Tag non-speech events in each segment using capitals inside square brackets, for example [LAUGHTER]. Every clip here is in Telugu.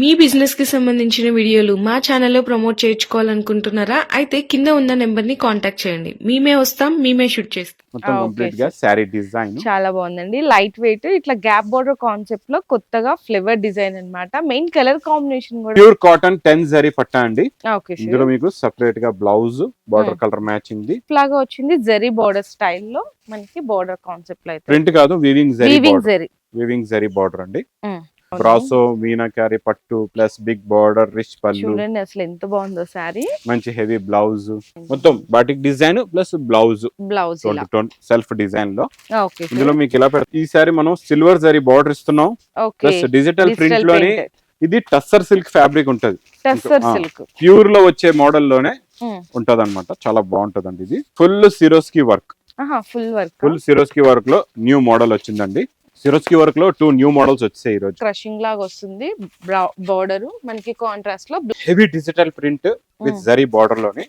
మీ బిజినెస్కి సంబంధించిన వీడియోలు మా ఛానల్లో ప్రమోట్ చేయించుకోవాలనుకుంటున్నారా? అయితే కింద ఉన్న నెంబర్ని కాంటాక్ట్ చేయండి. మేమే వస్తాం మేమే షూట్ చేస్తాం. డిజైన్ చాలా బాగుందండి. లైట్ వెయిట్ ఇట్లా గ్యాప్ బోర్డర్ కాన్సెప్ట్లో కొత్తగా ఫ్లేవర్ డిజైన్ అన్నమాట. మెయిన్ కలర్ కాంబినేషన్ కూడా ప్యూర్ కాటన్ టెన్ జరీ పట్టా అండి. ఓకే ఇందులో మీకు సెపరేట్గా బ్లౌజ్ బార్డర్ కలర్ మ్యాచింగ్ ది. లాగా వచ్చింది జరీ బోర్డర్ స్టైల్లో మనకి బోర్డర్ కాన్సెప్ట్లో అయితే. ప్రింట్ కాదు weaving zari weaving zari weaving zari border అండి. బ్రాసో మీనాకారి పట్టు ప్లస్ బిగ్ బార్డర్ రిచ్ పళ్ళు. చూడండి అసలు ఎంత బాగుందో సారీ మంచి హెవీ బ్లౌజ్. మొత్తం batik design plus blouse. Blouse self డిజైన్లో ఇందులో మీకు ఇలా పెడతాం ఈ సారీ మనం సిల్వర్ జరీ బార్డర్ ఇస్తున్నాం. ప్లస్ డిజిటల్ ప్రింట్లోని ఇది టస్సర్ సిల్క్ ఫ్యాబ్రిక్ ఉంటది. ప్యూర్లో వచ్చే మోడల్లోనే ఉంటది అనమాట చాలా బాగుంటదండి ఇది. Full Swarovski work. Full work. Full Swarovski వర్క్లో న్యూ మోడల్ వచ్చిందండి. సిరోస్కి వర్క్లో టూ న్యూ మోడల్స్ వచ్చాయి ఈ రోజు. క్రషింగ్ లాగా వస్తుంది. బోర్డర్ మనకి కాంట్రాస్ట్లో heavy digital print with. Zari బార్డర్లోని.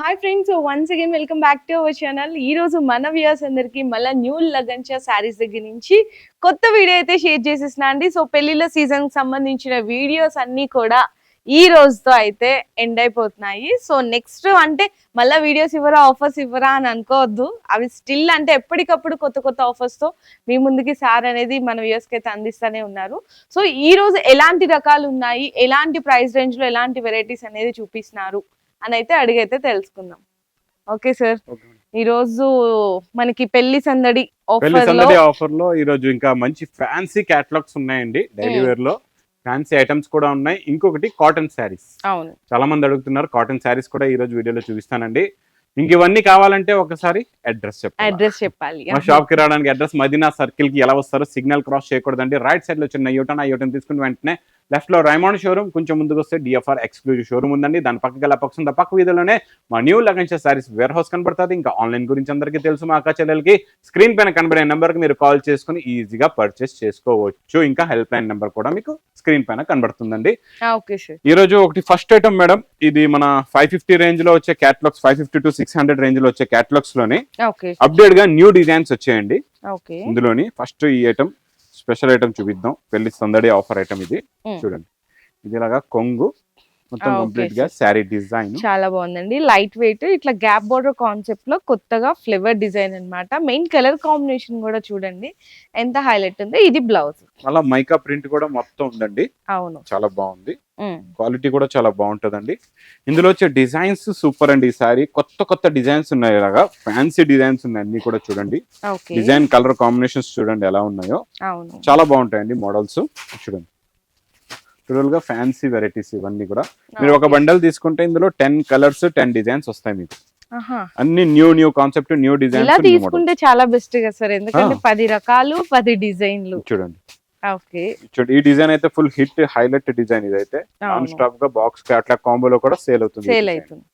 Hi friends once again welcome back to our channel ఈ రోజు మన వ్యూయర్స్ అందరికి మళ్ళీ న్యూ లగంచా శారీస్ దగ్గర నుంచి కొత్త వీడియో అయితే షేర్ చేసేసిన అండి. సో పెళ్ళిళ్ళ సీజన్కి సంబంధించిన వీడియోస్ అన్ని కూడా ఈ రోజుతో అయితే ఎండ్ అయిపోతున్నాయి. సో నెక్స్ట్ అంటే మళ్ళీ వీడియోస్ ఇవ్వరా ఆఫర్స్ ఇవ్వరా అని అనుకోవద్దు. అవి స్టిల్ అంటే ఎప్పటికప్పుడు కొత్త కొత్త ఆఫర్స్తో మీ ముందుకి సార్ అనేది మన వ్యూయర్స్కి అయితే అందిస్తూనే ఉన్నారు. సో ఈ రోజు ఎలాంటి రకాలు ఉన్నాయి ఎలాంటి ప్రైస్ రేంజ్లో ఎలాంటి వెరైటీస్ అనేది చూపిస్తున్నారు అని అయితే అడిగైతే తెలుసుకుందాం. ఓకే సార్ ఈ రోజు మనకి పెళ్ళి సందడి ఆఫర్లో సందడి ఆఫర్లో ఈ రోజు ఇంకా మంచి ఫ్యాన్సీ క్యాటలాగ్స్ ఉన్నాయండి డైలీ. వేర్లో. ఫ్యాన్సీ ఐటమ్స్ కూడా ఉన్నాయి. ఇంకొకటి కాటన్ శారీస్ చాలా మంది అడుగుతున్నారు కాటన్ శారీస్ కూడా ఈ రోజు వీడియోలో చూపిస్తానండి. ఇంక ఇవన్నీ కావాలంటే ఒకసారి అడ్రస్ చెప్పండి అడ్రస్ చెప్పాలి. మా షాప్కి రావడానికి అడ్రస్ మదీనా సర్కిల్కి ఎలా వస్తారో సిగ్నల్ క్రాస్ చేయకూడదండి. రైట్ సైడ్లో చిన్న యూటర్న్ ఆ యూటర్న్ తీసుకుని వెంటనే లెఫ్ట్లో రైమాండ్ షోరూమ్ కొంచెం ముందుకు వస్తే డిఎఫ్ఆర్ ఎక్స్క్లూజివ్ షోరూమ్ ఉందండి. దాని పక్కకి గల పక్షం పక్క వీధిలోనే మా న్యూ లగన్స్ సారీస్ వేర్ హౌస్ కనబడుతుంది. ఇంకా ఆన్లైన్ గురించి అందరికీ తెలుసు మా అక్క చెల్లెలకి స్క్రీన్ పైన కనబడే నెంబర్కి మీరు కాల్ చేసుకుని ఈజీగా పర్చేస్ చేసుకోవచ్చు. ఇంకా హెల్ప్ లైన్ నెంబర్ కూడా మీకు స్క్రీన్ పైన కనబడుతుందండి. ఈ రోజు ఒకటి ఫస్ట్ ఐటమ్ మేడం. ఇది మన ఫైవ్ ఫిఫ్టీ రేంజ్లో వచ్చే catalogues five fifty to six hundred రేంజ్లో వచ్చే క్యాటలాగ్స్లోనే అప్డేట్గా న్యూ డిజైన్స్ వచ్చాయండి. ఇందులోని ఫస్ట్ ఈ ఐటమ్ స్పెషల్ ఐటమ్ చూపిద్దాం. పెళ్ళి సందడి ఆఫర్ ఐటమ్ ఇది. చూడండి. ఇది ఇలాగా కొంగు మొత్తం కంప్లీట్గా శారీ డిజైన్. చాలా బాగుందండి. లైట్ వెయిట్ ఇట్లా గ్యాప్ బోర్డర్ కాన్సెప్ట్లో కొత్తగా ఫ్లేవర్ డిజైన్ అన్నమాట. మెయిన్ కలర్ కాంబినేషన్ కూడా చూడండి. ఎంత హైలైట్ ఉందో. ఇది బ్లౌజ్. అలా మైకా ప్రింట్ కూడా మొత్తం ఉందండి. అవును. చాలా బాగుంది. క్వాలిటీ కూడా చాలా బాగుంటదండి. ఇందులో వచ్చే డిజైన్స్ సూపర్ అండి ఈ సారీ. కొత్త కొత్త డిజైన్స్ ఉన్నాయి ఇలాగా. ఫ్యాన్సీ డిజైన్స్ ఉన్నాయి అన్ని కూడా చూడండి. డిజైన్ కలర్ కాంబినేషన్స్ చూడండి ఎలా ఉన్నాయో. చాలా బాగుంటాయండి మోడల్స్. చూడండి. టోటల్గా ఫ్యాన్సీ వెరైటీస్ ఇవన్నీ కూడా. మీరు ఒక. బండల్ తీసుకుంటే ఇందులో టెన్ కలర్స్ టెన్ డిజైన్స్ వస్తాయి మీకు. అన్ని న్యూ న్యూ కాన్సెప్ట్ న్యూ ఇలా డిజైన్స్ తీసుకుంటే చాలా బెస్ట్ కదా సార్. ఎందుకంటే. పది రకాలు పది డిజైన్లు. చూడండి. చూడండి ఈ డిజైన్ అయితే ఫుల్ హిట్ హైలైట్ డిజైన్ ఇదైతే. నాన్ అవును. స్టాప్గా బాక్స్ అట్లా కాంబోలో కూడా సేల్ అవుతుంది సేల్ అవుతుంది.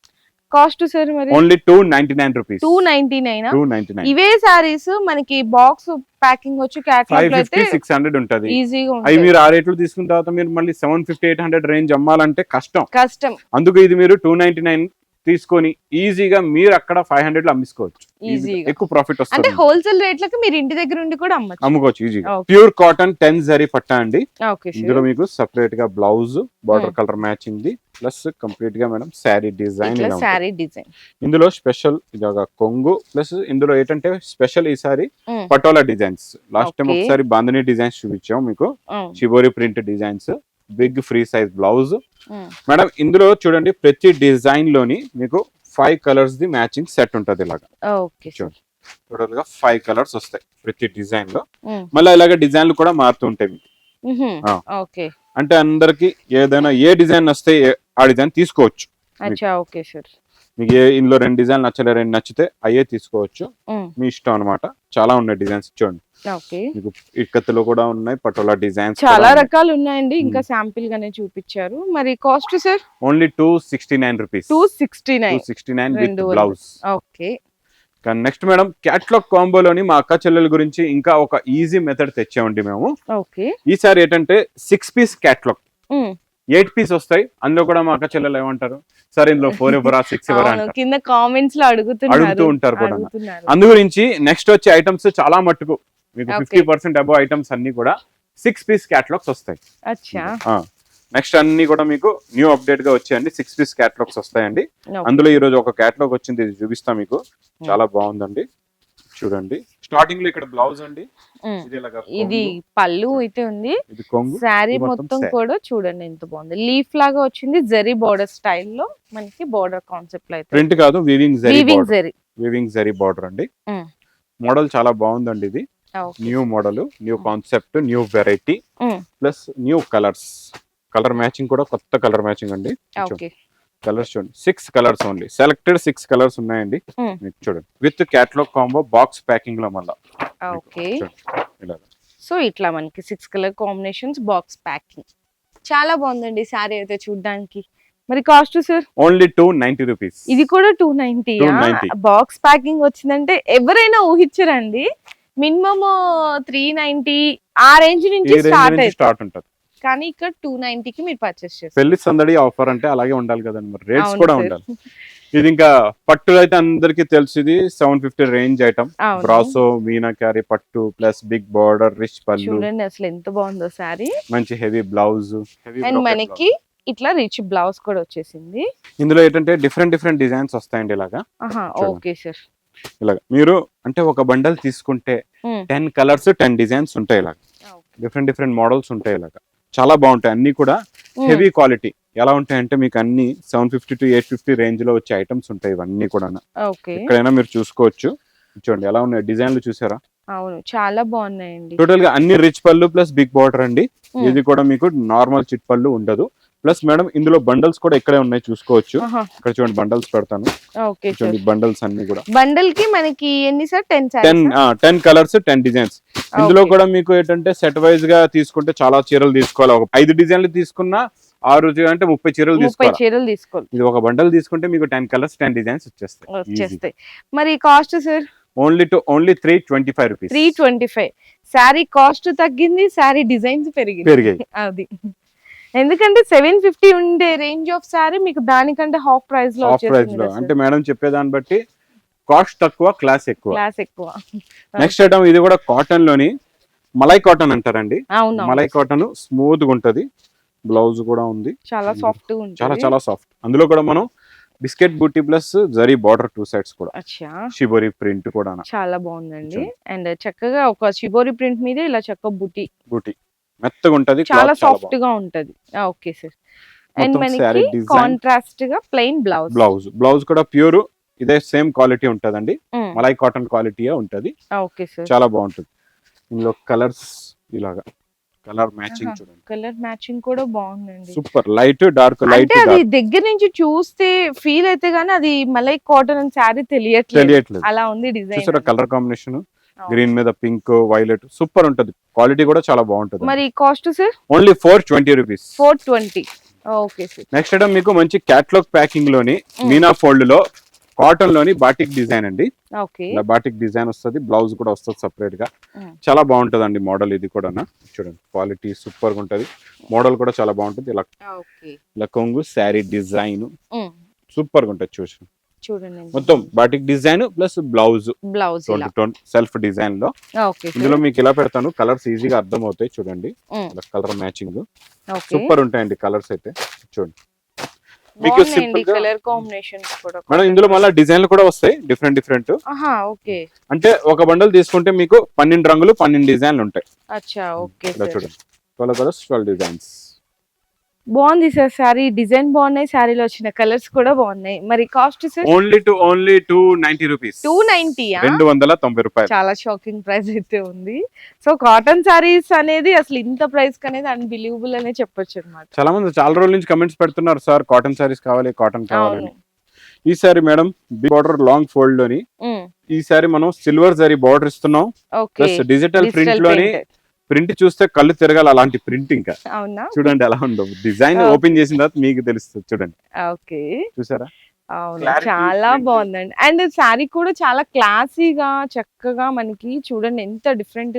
కాస్ట్ సార్ మరి? Only two ninety nine rupees two ninety nine two ninety nine ఇవే సారీస్ మనకి బాక్స్ ప్యాకింగ్ వచ్చి ఫైవ్ ఫిఫ్టీ అయితే సిక్స్ హండ్రెడ్ ఉంటది. ఈజీగా అవి మీరు ఆ రేట్లు తీసుకున్న తర్వాత మీరు మళ్ళీ seven fifty eight hundred range అమ్మాలంటే కష్టం. కష్టం. అందుకు ఇది మీరు టూ నైన్టీ నైన్ తీసుకొని ఈజీగా మీరు అక్కడ ఫైవ్ హండ్రెడ్లో అమ్మించుకోవచ్చు. ఎక్కువ ప్రాఫిట్ అంటే వస్తుంది హోల్సేల్ రేట్లకు మీరు ఇంటి దగ్గర నుండి కూడా అమ్ముకోవచ్చు ఈజీగా. ప్యూర్ కాటన్ టెన్ జరీ పట్టా అండి. ఇందులో మీకు సెపరేట్గా blouse border Hmm. Colour matching ది ప్లస్ కంప్లీట్గా madam sari design sari design ఇందులో స్పెషల్ ఇది ఒక కొంగు ప్లస్ ఇందులో ఏంటంటే స్పెషల్ ఈసారి పటోలా డిజైన్స్ లాస్ట్ టైం. ఒకసారి బాంధనీ డిజైన్స్ చూపించాం మీకు. చివరి print designs big free size blouse. Madam ఇందులో చూడండి ప్రతి డిజైన్లోని మీకు ఫైవ్ కలర్స్ ది మ్యాచింగ్ సెట్ ఉంటది ఇలాగా. చూడండి. టోటల్గా ఫైవ్ కలర్స్ వస్తాయి ప్రతి డిజైన్లో. మళ్ళీ ఇలాగ డిజైన్లు కూడా మారుతూ ఉంటాయి మీకు. అంటే అందరికి ఏదైనా ఏ డిజైన్ వస్తే ఆ డిజైన్ తీసుకోవచ్చు. అచ్చా ఓకే సార్. మీకు ఏ ఇందులో రెండు డిజైన్ నచ్చలే రెండు నచ్చితే అయ్యే తీసుకోవచ్చు. మీ ఇష్టం అన్నమాట. చాలా ఉన్నాయి డిజైన్స్ చూడండి. మీకు ఇక్కత్తులో కూడా ఉన్నాయి పటోలా డిజైన్స్ చాలా రకాలు ఉన్నాయండి ఇంకా శాంపిల్ గానే చూపించారు. మరి cost sir? Only two sixty nine rupees. Two sixty nine. Sixty nine with blouse. Okay. Next madam catalogue కాంబోలోని మా అక్క చెల్లెల గురించి ఇంకా ఒక ఈజీ మెథడ్ తెచ్చామండి మేము. ఈసారి ఏంటంటే six piece catalogue. Eight piece వస్తాయి అందులో కూడా మా అక్క చెల్లెలు ఏమంటారు? సార్ ఇందులో ఫోర్ ఇవ్వరా సిక్స్ [LAUGHS] ఇవ్వరా కింద కామెంట్స్లో అడుగుతూ ఉంటారు కూడా. అందు గురించి నెక్స్ట్ వచ్చే ఐటమ్స్ చాలా మట్టుకు మీకు. ఫిఫ్టీ పర్సెంట్ అబౌవ్ ఐటమ్స్ అన్ని కూడా సిక్స్ పీస్ క్యాటలాగ్స్ వస్తాయి. నెక్స్ట్ అన్ని కూడా మీకు న్యూ అప్డేట్గా వచ్చాయండి. సిక్స్ పీస్ క్యాటలాగ్స్ వస్తాయండి. అందులో ఈ రోజు ఒక క్యాటలాగ్ వచ్చింది. ఇది చూపిస్తా మీకు. చాలా బాగుందండి. చూడండి. స్టార్టింగ్లో ఇక్కడ బ్లౌజ్ అండి. ఉమ్. ఇది పళ్ళు అయితే ఉంది. ఇది కొంగు. శారీ మొత్తం. కూడా చూడండి ఎంత బాగుంది. లీఫ్ లాగా వచ్చింది. జరీ బోర్డర్ స్టైల్లో మనకి బోర్డర్ కాన్సెప్ట్లో అయితే. ప్రింట్ కాదు weaving zari weaving zari weaving zari border అండి. మోడల్ చాలా బాగుందండి ఇది. New model new concept new variety. Plus new colours. Colour matching కూడా కొత్త కలర్ మ్యాచింగ్ అండి. ఓకే. కలర్స్ చూడండి. Six colours only. Selected six colours ఉన్నాయండి. చూడండి. విత్ క్యాటలాగ్ కాంబో బాక్స్ ప్యాకింగ్లో మళ్ళా సో ఇట్లా మనకి six colour combinations box packing. చాలా బాగుందండి శారీ అయితే చూడడానికి. మరి cost sir? Only two ninety rupees. ఇది కూడా టూ నైన్టీ 290. బాక్స్ ప్యాకింగ్ వచ్చిందంటే ఎవరైనా ఊహించరండి. మినిమమ్ త్రీ నైన్టీ ఆ రేంజ్ నుంచి స్టార్ట్ స్టార్ట్ ఉంటుంది? కానీ ఇక్కడ టూ కి మీరు పర్చేస్ చేస్తారు. పెళ్ళి సందడి ఆఫర్ అంటే అలాగే ఉండాలి కదండి మరి. రేట్స్ కూడా. ఉండాలి. ఇది ఇంకా పట్టు అయితే అందరికి తెలుసు ఇది seven fifty range item. Brasso meenakari పట్టు ప్లస్ బిగ్ బార్డర్ రిచ్ పళ్ళు చూడండి అసలు ఎంత బాగుందో శారీ. మంచి హెవీ బ్లౌజ్ అండ్ మనకి ఇట్లా రిచ్ బ్లౌజ్ కూడా వచ్చేసింది. ఇందులో ఏంటంటే డిఫరెంట్ డిఫరెంట్ డిజైన్స్ వస్తాయండి ఇలాగా. ఓకే సార్ ఇలాగా. మీరు అంటే ఒక బండల్ తీసుకుంటే టెన్ కలర్స్ టెన్ డిజైన్స్ ఉంటాయి ఇలాగా. డిఫరెంట్ డిఫరెంట్ మోడల్స్ ఉంటాయి ఇలాగా. చాలా బాగుంటాయి. అన్ని కూడా హెవీ క్వాలిటీ. ఎలా ఉంటాయంటే మీకు అన్ని seven fifty to eight fifty రేంజ్లో వచ్చే ఐటమ్స్ ఉంటాయి ఇవన్నీ కూడా ఎక్కడైనా మీరు చూసుకోవచ్చు. చూడండి ఎలా ఉన్నాయి డిజైన్లు చూసారా? అవును చాలా బాగున్నాయండి. టోటల్గా అన్ని రిచ్ పళ్ళు ప్లస్ బిగ్ బార్డర్ అండి. ఇది కూడా మీకు నార్మల్ చిట్ పళ్ళు ఉండదు. ప్లస్ మేడం ఇందులో బండల్స్ కూడా ఇక్కడే ఉన్నాయి చూసుకోవచ్చు. ఇక్కడ చూడండి బండల్స్ పెడతాను. చూడండి బండల్స్ అన్ని కూడా. బండల్కి మనకి ఎన్ని sir? Ten ten ten colours ten designs. ఇందులో కూడా మీకు ఏంటంటే సెట్ వైజ్గా తీసుకుంటే చాలా చీరలు తీసుకోవాలి. ఒక ఐదు డిజైన్లు తీసుకున్నా ఆరు అంటే ముప్పై చీరలు తీసుకోవాలి. చీరలు తీసుకోవాలి. ఇది ఒక బండల్ తీసుకుంటే మీకు టెన్ కలర్స్ టెన్ డిజైన్స్ వచ్చేస్తాయి. వచ్చేస్తాయి. మరి cost sir? Only two only three twenty five rupees three twenty five sari cost తగ్గింది శారీ డిజైన్స్ పెరిగింది. పెరిగాయి. అది. ఎందుకంటే సెవెన్ ఫిఫ్టీ ఉండే రేంజ్ ఆఫ్ శారీ మీకు దానికంటే హాఫ్ ప్రైస్లో ప్రైస్లో. అంటే మేడం చెప్పేదాన్ని బట్టి కాస్ట్ తక్కువ క్లాస్ ఎక్కువ. క్లాస్ ఎక్కువ. నెక్స్ట్ ఐటమ్ ఇది కూడా కాటన్లోని మలై కాటన్ అంటారండి. మలై కాటన్ స్మూత్గా ఉంటది. బ్లౌజ్ కూడా ఉంది. చాలా సాఫ్ట్గా చాలా చాలా సాఫ్ట్ అందులో కూడా మనం biscuit booti plus zari border two sides కూడా. షిబోరి ప్రింట్ కూడా చాలా బాగుందండి. అండ్ చక్కగా ఒక చిబోరి ప్రింట్ మీద ఇలా చక్క బుట్టి బూటీ మెత్తగా ఉంటది చాలా సాఫ్ట్గా ఉంటది. Okay sir. అండ్ మనకి కాంట్రాస్ట్గా ప్లెయిన్ బ్లౌజ్ బ్లౌజ్ బ్లౌజ్ కూడా ప్యూర్ ఇదే సేమ్ క్వాలిటీ ఉంటదండి. మలై కాటన్ క్వాలిటీ ఉంటది. Okay sir. చాలా బాగుంటుంది. ఇందులో కలర్స్ ఇలాగా. Colour matching. చూడండి. కలర్ మ్యాచింగ్ కూడా బాగుందండి. సూపర్ లైట్ డార్క్ లైట్ అంటే అది దగ్గర నుంచి చూస్తే ఫీల్ అయితే గానీ అది మలై కాటన్ అని శారీ తెలియట్లేదు. అలా ఉంది చూసారా డిజైన్ కలర్ కాంబినేషన్ గ్రీన్ మీద పింక్ వైలెట్ సూపర్ ఉంటది. క్వాలిటీ కూడా చాలా బాగుంటది. మరి cost sir only four twenty rupees four twenty okay sir next item మీకు మంచి క్యాట్లాగ్ ప్యాకింగ్లోని మీనా ఫోల్డ్లో కాటన్లోని బాటిక్ డిజైన్ అండి. బాటిక్ డిజైన్ వస్తుంది బ్లౌజ్ కూడా వస్తుంది సపరేట్గా. Mm. చాలా బాగుంటది అండి మోడల్ ఇది కూడా చూడండి క్వాలిటీ సూపర్గా ఉంటది. మోడల్ కూడా చాలా బాగుంటుంది. ఇలా ఇలా కొంగు శారీ డిజైన్ సూపర్గా ఉంటుంది చూసి చూడండి మొత్తం batik design plus blouse blouse self డిజైన్లో. ఓకే ఇందులో మీకు ఇలా పెడతాను? కలర్స్ ఈజీగా అర్థం అవుతాయి చూడండి. కలర్ మ్యాచింగ్ సూపర్ ఉంటాయండి కలర్స్ అయితే. చూడండి. మీకు కలర్ కాంబినేషన్స్ కూడా. మేడం ఇందులో మళ్ళీ డిజైన్లు కూడా వస్తాయి. డిఫరెంట్ డిఫరెంట్ ఓకే అంటే ఒక బండల్ తీసుకుంటే మీకు పన్నెండు రంగులు పన్నెండు డిజైన్లు ఉంటాయి. అచ్చా ఓకే చూడండి. ట్వెల్వ్ కలర్స్ ట్వెల్వ్ డిజైన్స్ బాగుంది సార్ శారీ. డిజైన్ బాగున్నాయి శారీలో వచ్చిన కలర్స్ కూడా బాగున్నాయి. మరి cost sir? Only two only two ninety rupees. Two నైన్టీయా రెండు వందల తొంభై రూపాయలు. చాలా షాకింగ్ ప్రైస్ అయితే ఉంది. సో కాటన్ సారీస్ అనేది అసలు ఇంత ప్రైస్ అనేది అన్బిలీవబుల్ అనే చెప్పొచ్చు అనమాట చాలా మంది చాలా రోజుల నుంచి కమెంట్స్ పెడుతున్నారు సార్ కాటన్ సారీస్ కావాలి కాటన్ కావాలని అవును. ఈ సారీ మేడం బార్డర్ లాంగ్ ఫోల్డ్లోని ఈ సారీ మనం సిల్వర్ జరీ బార్డర్ ఇస్తున్నాం. ప్లస్ డిజిటల్ ప్రింట్లోని ప్రింట్ చూస్తే కళ్ళు తిరగాలి అలాంటి ప్రింట్ ఇంకా. అవునా? చూడండి ఎలా ఉండవు డిజైన్. ఓపెన్ చేసిన తర్వాత మీకు తెలుస్తుంది. చూడండి. ఓకే. చూసారా? అవును చాలా. బాగుందండి. అండ్ శారీ కూడా చాలా క్లాసీగా చక్కగా మనకి చూడండి ఎంత డిఫరెంట్.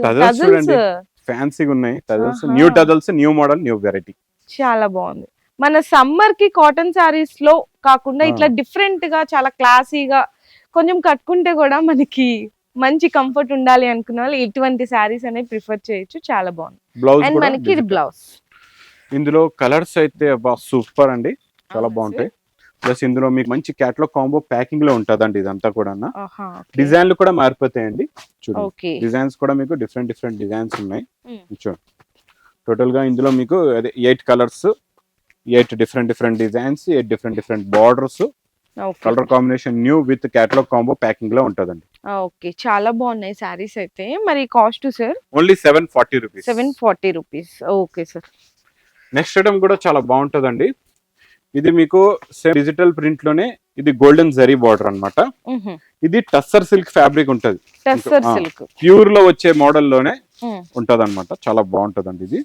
ఫ్యాన్సీగా ఉన్నాయి. Tassels. New tassels new model new variety చాలా బాగుంది. మన సమ్మర్కి కాటన్ సారీస్లో కాకుండా. ఇట్లా డిఫరెంట్గా చాలా క్లాసీగా కొంచెం కట్టుకుంటే కూడా మనకి మంచి కంఫర్ట్ ఉండాలి అనుకున్న వాళ్ళు ఇటువంటి శారీస్ అనేవి ప్రిఫర్ చేయొచ్చు. చాలా బాగుంది. బ్లౌజ్ అండ్ మనకి ఇది. బ్లౌజ్ ఇందులో కలర్స్ అయితే సూపర్ అండి. చాలా బాగుంటాయి. ప్లస్ ఇందులో మీకు మంచి క్యాట్లాగ్ కాంబో ప్యాకింగ్లో ఉంటదండి ఇదంతా కూడా డిజైన్లు కూడా మారిపోతాయండి. చూడండి. డిజైన్స్ కూడా మీకు డిఫరెంట్ డిఫరెంట్ డిజైన్స్ ఉన్నాయి. Mm. చూడండి. టోటల్గా ఇందులో మీకు అదే eight colours eight different different designs eight different different borders colour combination new with catalogue combo ప్యాకింగ్లో ఉంటదండి. ఓకే. చాలా బాగున్నాయి శారీస్ అయితే. మరి cost sir? Only seven forty rupees. Seven forty rupees. Okay sir. Next item కూడా చాలా బాగుంటదండి. ఇది మీకు సేమ్ డిజిటల్ ప్రింట్లోనే ఇది గోల్డెన్ జరీ బార్డర్ అన్నమాట. ఇది టస్సర్ సిల్క్ ఫ్యాబ్రిక్ ఉంటది. టెస్సర్ ఆ. సిల్క్. ప్యూర్లో వచ్చే మోడల్లోనే ఉంటది అనమాట చాలా బాగుంటదండి ఇది.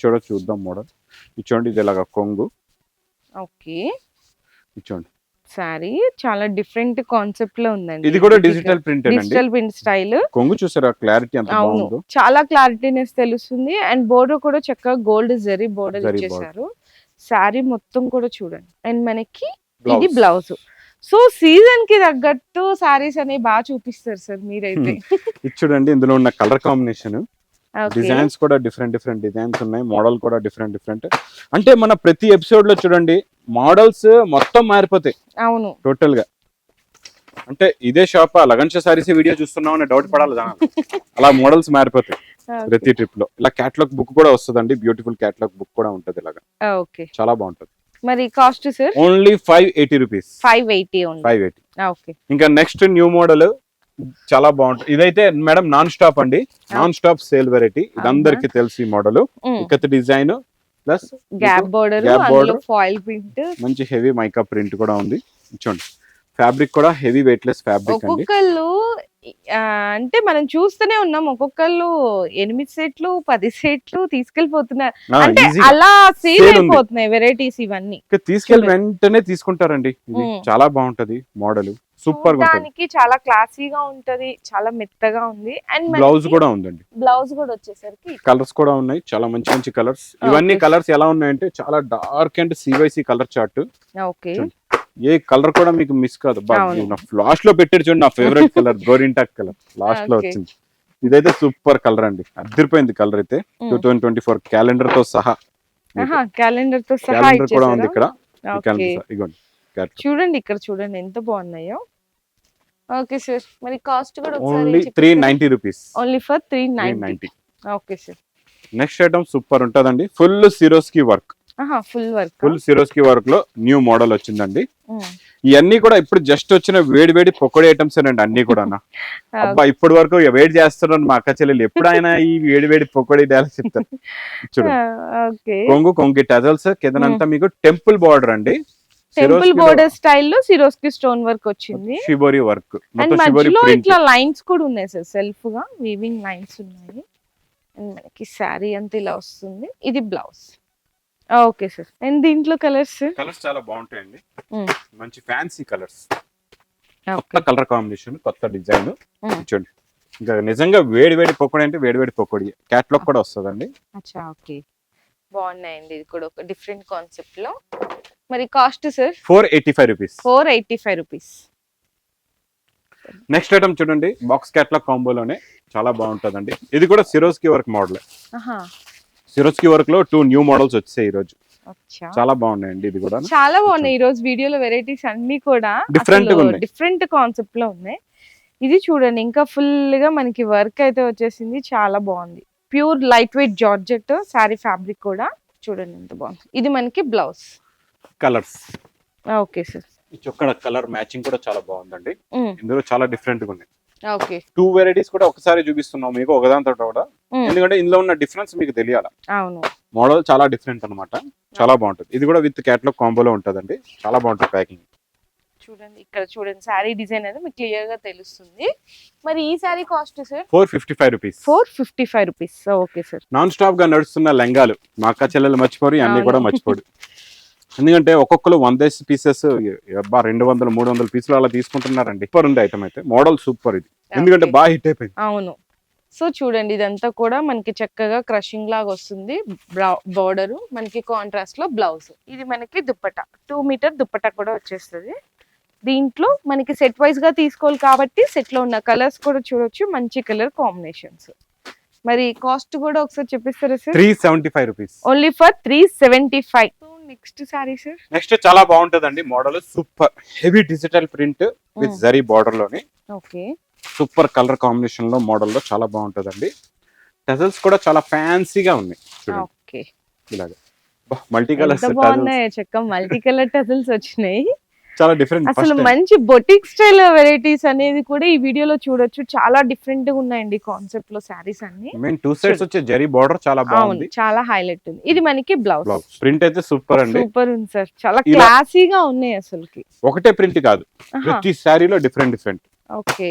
చూడ చూద్దాం మోడల్. ఇచ్చోండి ఇది ఇలాగా కొంగు. ఓకే. ఇచ్చోండి శారీ చాలా డిఫరెంట్ కాన్సెప్ట్లో ఉందండి. ఇది కూడా digital print digital print style. కొంగు చూసారా? క్లారిటీ బాగుందో? చాలా క్లారిటీనెస్ తెలుస్తుంది. అండ్ బోర్డర్ కూడా చక్కగా గోల్డ్ జరీ బోర్డర్ ఇచ్చేసారు. శారీ మొత్తం కూడా చూడండి. అండ్ మనకి ఇది. బ్లౌజ్. సో సీజన్కి తగ్గట్టు శారీస్ అనేవి బాగా చూపిస్తారు సార్ మీరైతే. ఇది చూడండి ఇందులో ఉన్న కలర్ కాంబినేషన్. డిజైన్స్ కూడా డిఫరెంట్ డిఫరెంట్ డిజైన్స్ ఉన్నాయి. మోడల్ కూడా డిఫరెంట్ డిఫరెంట్. అంటే మన ప్రతి ఎపిసోడ్లో చూడండి మోడల్స్ మొత్తం మారిపోతాయి. అవును. టోటల్గా అంటే ఇదే షాప్ లగన్ష సారీస్ వీడియో చూస్తున్నాం అనే డౌట్ పడాలి. అలా మోడల్స్ మారిపోతాయి ప్రతి ట్రిప్లో ఇలా క్యాటలాగ్ బుక్ కూడా వస్తుందండి. బ్యూటిఫుల్ క్యాటలాగ్ బుక్ కూడా ఉంటది ఇలాగా. ఓకే. చాలా బాగుంటది. మరి cost sir? Only five eighty rupees five eighty five eighty okay. ఇంకా నెక్స్ట్ న్యూ మోడల్ చాలా బాగుంటుంది. ఇదైతే మేడం నాన్ స్టాప్ అండి. నాన్ స్టాప్ సేల్ వెరైటీ ఇది అందరికి తెలిసి model. Ikat design plus gap border. Foil print మంచి హెవీ మైకా ప్రింట్ కూడా ఉంది. చూడండి. ఫ్యాబ్రిక్ కూడా హెవీ వెయిట్ లెస్ ఫ్యాబ్రిక్ ఒక్కొక్కళ్ళు అంటే మనం చూస్తూనే ఉన్నాం. ఒక్కొక్కళ్ళు ఎనిమిది సెట్లు పది సెట్లు తీసుకెళ్ళిపోతున్నారు అంటే అలా సేల్. అయిపోతున్నాయి వెరైటీస్ ఇవన్నీ. తీసుకెళ్ళి వెంటనే తీసుకుంటారండి. చాలా బాగుంటది మోడల్. సూపర్ దానికి చాలా క్లాసీగా ఉంటది చాలా మెత్తగా ఉంది. అండ్ బ్లౌజ్ కూడా ఉందండి. బ్లౌజ్ కూడా వచ్చేసరికి కలర్స్ కూడా ఉన్నాయి చాలా మంచి మంచి కలర్స్ ఇవన్నీ. కలర్స్ ఎలా ఉన్నాయంటే చాలా dark and CYC colour chart okay. A colour కూడా మీకు మిస్ కాదు. లాస్ట్లో పెట్టారు చూడండి నా ఫేవరెట్ కలర్ గోరింటాక్ కలర్ లాస్ట్లో. వచ్చింది. ఇదైతే సూపర్ కలర్ అండి. అదిరిపోయింది కలర్ అయితే. టూ థౌసండ్ ట్వంటీ ఫోర్ క్యాలెండర్తో సహా క్యాలెండర్తో సహా క్యాలెండర్ కూడా ఉంది ఇక్కడ. ఇగోండి. చూడండి ఇక్కడ చూడండి ఎంత బాగున్నాయో. Okay sir. మరి కాస్ట్ కూడా only three ninety rupees only for three ninety okay sir. Next item super ఉంటదండి. ఫుల్ సిరోస్కి వర్క్ ఆహా ఫుల్ వర్క్ ఫుల్ సిరోస్కి వర్క్లో న్యూ మోడల్ వచ్చిందండి. ఇవన్నీ కూడా ఇప్పుడు జస్ట్ వచ్చిన వేడి వేడి పొక్కడి ఐటమ్స్ అండి అన్ని కూడా [LAUGHS] అబ్బా ఇప్పటి వరకు వేడి చేస్తున్నాను మా అక్క చెల్లెలు. ఎప్పుడైనా ఈ వేడి వేడి పొక్కడి [LAUGHS] చూడండి ఓకే. కొంగు కొంగి టజల్స్ కిందనంతా మీకు టెంపుల్ బార్డర్ అండి. టెంపుల్ బోర్డర్ స్టైల్లో సిరోస్కి స్టోన్ వర్క్ వచ్చింది. Shibori work. అండ్ మధ్యలో ఇట్లా లైన్స్ కూడా ఉన్నాయి సార్ సెల్ఫ్గా వీవింగ్ లైన్స్ ఉన్నాయి. అండ్ మనకి శారీ అంతా ఇలా వస్తుంది. ఇది బ్లౌజ్. Okay sir. అండ్ దీంట్లో కలర్స్? కలర్స్ చాలా బాగుంటాయండి. మంచి ఫ్యాన్సీ కలర్స్. కొత్త కలర్ కాంబినేషన్ కొత్త డిజైన్. చూడండి. ఇంకా నిజంగా వేడి వేడి పొక్కడి అంటే వేడి వేడి పొక్కడి. క్యాట్లాగ్ కూడా వస్తుందండి. అచ్చా ఓకే. బాగున్నాయండి. ఇది కూడా ఒక డిఫరెంట్ కాన్సెప్ట్లో మరి cost sir? Four eighty five rupees four eighty five rupees next item చూడండి బాక్స్ క్యాట్లాగ్ కాంబోలోనే చాలా బాగుంటుందండి. ఇది కూడా సిరోస్కి వర్క్ మోడల్ సిరోస్కి వర్క్లో టూ న్యూ మోడల్స్ వచ్చాయి ఈ రోజు చాలా బాగున్నాయండి ఇది కూడా. చాలా బాగున్నాయి ఈ రోజు వీడియోలో వెరైటీస్ అన్ని కూడా. ఉన్నాయి. డిఫరెంట్ కాన్సెప్ట్లో ఉన్నాయి. ఇది చూడండి ఇంకా ఫుల్గా మనకి వర్క్ అయితే వచ్చేసింది. చాలా బాగుంది. Pure light weight georgette sari fabric కూడా చూడండి ఎంత బాగుంది. ఇది మనకి బ్లౌజ్ కలర్స్. Okay sir. ఈ చొక్క కలర్ మ్యాచింగ్ కూడా చాలా బాగుందండి. ఇందులో చాలా డిఫరెంట్గా ఉన్నాయి. ఓకే. టూ వెరైటీస్ కూడా ఒకసారి చూపిస్తున్నాం మీకు ఒకదాని కూడా. ఎందుకంటే ఇందులో ఉన్న డిఫరెన్స్ మీకు తెలియాలి. అవును. మోడల్ చాలా డిఫరెంట్ అన్నమాట. చాలా బాగుంటుంది. ఇది కూడా విత్ క్యాట్లాగ్ కాంబోలో ఉంటుందండి. చాలా బాగుంటుంది ప్యాకింగ్ చూడండి ఇక్కడ చూడండి శారీ డిజైన్ అనేది మీకు క్లియర్గా తెలుస్తుంది. మరి ఈ sari cost sir? Four fifty five rupees four fifty five rupees okay sir. Non స్టాప్గా నడుస్తున్న లెంగాలు. మా అక్క చెల్లెలు మర్చిపోరు అన్ని కూడా. మర్చిపోడు. [LAUGHS] ఎందుకంటే ఒక్కొక్కరు వంద పీసెస్ అబ్బా రెండు వందలు మూడు వందల పీసులు అలా తీసుకుంటున్నారండి. సూపర్ ఉంది ఐటమ్ అయితే. మోడల్ సూపర్ ఇది. ఎందుకంటే. బాగా హిట్ అయిపోయింది. అవును. సో చూడండి ఇదంతా కూడా మనకి చక్కగా క్రషింగ్ లాగా వస్తుంది. బార్డర్ మనకి కాంట్రాస్ట్లో బ్లౌజ్ ఇది మనకి దుప్పట. టూ మీటర్ దుప్పట కూడా వచ్చేస్తుంది. దీంట్లో మనకి సెట్ వైజ్గా తీసుకోవాలి కాబట్టి సెట్లో ఉన్న కలర్స్ కూడా చూడొచ్చు. మంచి కలర్ కాంబినేషన్స్ మరి కాస్ట్ కూడా ఒకసారి చెప్పిస్తారా sir three seventy five rupees only for three seventy five next sorry sir next చాలా బాగుంటుందండి. Model super. Heavy digital print with. Zari బార్డర్లోని. Okay super colour కాంబినేషన్లో మోడల్లో చాలా బాగుంటుందండి. టజల్స్ కూడా చాలా ఫ్యాన్సీగా ఉన్నాయి. చూడండి. ఓకే ఇలాగా. మల్టీ కలర్స్ చెక్క మల్టీ కలర్ టజల్స్ వచ్చినాయి. చాలా డిఫరెంట్ అసలు మంచి బొటిక్ స్టైల్ వెరైటీస్ అనేది కూడా ఈ వీడియోలో చూడొచ్చు. చాలా డిఫరెంట్గా ఉన్నాయండి కాన్సెప్ట్లో శారీస్ అన్ని. మెయిన్ టూ సైడ్స్ వచ్చే జరీ బార్డర్ చాలా బాగుంది. చాలా హైలైట్ ఉంది. ఇది మనకి బ్లౌజ్ ప్రింట్ అయితే సూపర్ అండి. సూపర్ ఉంది సార్. చాలా క్లాసీగా ఉన్నాయి అసలుకి. ఒకటే ప్రింట్ కాదు. ప్రతి శారీలో డిఫరెంట్ డిఫరెంట్ ఓకే.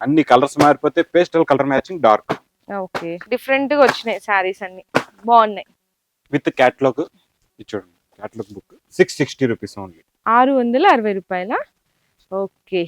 అన్ని కలర్స్ మారిపోతే pastel colour matching dark okay. డిఫరెంట్గా వచ్చినాయి శారీస్ అన్ని. బాగున్నాయి. విత్ క్యాట్లాగ్ చూడండి. Catalogue book six sixty rupees only ఆరు వందల అరవై రూపాయల? ఓకే.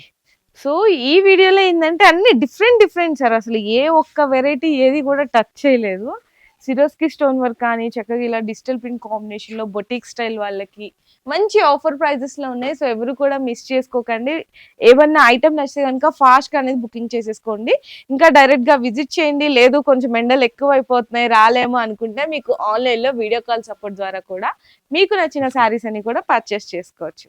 సో ఈ వీడియోలో ఏంటంటే అన్ని డిఫరెంట్ డిఫరెంట్ సార్. అసలు ఏ ఒక్క వెరైటీ ఏది కూడా టచ్ చేయలేదు. సిరోస్కి స్టోన్ వర్క్ కానీ చక్కగా ఇలా డిజిటల్ ప్రింట్ కాంబినేషన్లో బొటిక్ స్టైల్ వాళ్ళకి మంచి ఆఫర్ ప్రైజెస్లో ఉన్నాయి. సో ఎవరు కూడా మిస్ చేసుకోకండి. ఏమన్నా ఐటమ్ నచ్చితే కనుక ఫాస్ట్గా అనేది బుకింగ్ చేసేసుకోండి. ఇంకా డైరెక్ట్గా విజిట్ చేయండి. లేదు కొంచెం ఎండలు ఎక్కువ అయిపోతున్నాయి రాలేమో అనుకుంటే మీకు ఆన్లైన్లో వీడియో కాల్ సపోర్ట్ ద్వారా కూడా మీకు నచ్చిన శారీస్ అని కూడా పర్చేస్ చేసుకోవచ్చు.